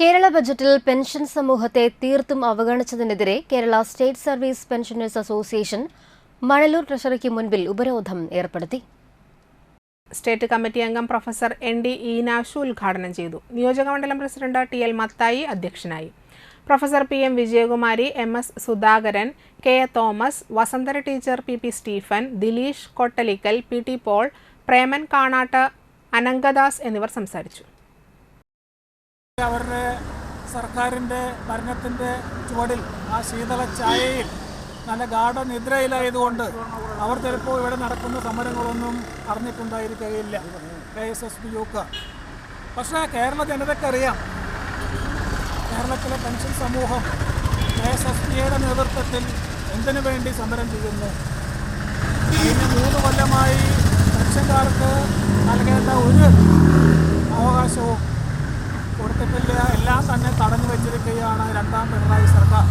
കേരള ബജറ്റിൽ പെൻഷൻ സമൂഹത്തെ തീർത്തും അവഗണിച്ചതിനെതിരെ Kerala state service pensioners association Manalur ട്രഷറിക്ക് മുൻപിൽ ഉപരോധം ഏർപ്പെടുത്തി. സ്റ്റേറ്റ് കമ്മിറ്റി അംഗം പ്രൊഫസർ എൻ ഡി ഈനാശു ഉദ്ഘാടനം ചെയ്തു. നിയോജകമണ്ഡലം പ്രസിഡന്റ് ടി എൽ മത്തായി അധ്യക്ഷനായി. Professor P M Vijayakumari M S Sudhakaran K A Thomas Vasanthara teacher P P Stephen Dileesh Kottalikkal P T Paul Preman Kanatt Anangadas എന്നിവർ സംസാരിച്ചു. അവരുടെ സർക്കാരിന്റെ ഭരണത്തിന്റെ ചുവടിൽ ആ ശീതള ചായയിൽ നല്ല ഗാഠ നിദ്രയിലായതുകൊണ്ട് അവർ ചിലപ്പോൾ ഇവിടെ നടക്കുന്ന സമരങ്ങളൊന്നും അറിഞ്ഞിട്ടുണ്ടായിരിക്കുകയില്ല. കെ എസ് എസ് പി യുക്ക് പക്ഷേ കേരള ജനതയ്ക്കറിയാം കേരളത്തിലെ പെൻഷൻ സമൂഹം കെ എസ് എസ് പിയുടെ നേതൃത്വത്തിൽ എന്തിനു വേണ്ടി സമരം ചെയ്യുന്നു? കഴിഞ്ഞ മൂന്ന് കൊല്ലമായി പെൻഷൻകാർക്ക് നൽകേണ്ട ഒരു എല്ലാം തന്നെ തടഞ്ഞു വെച്ചിരിക്കുകയാണ് രണ്ടാം പിണറായി സർക്കാർ.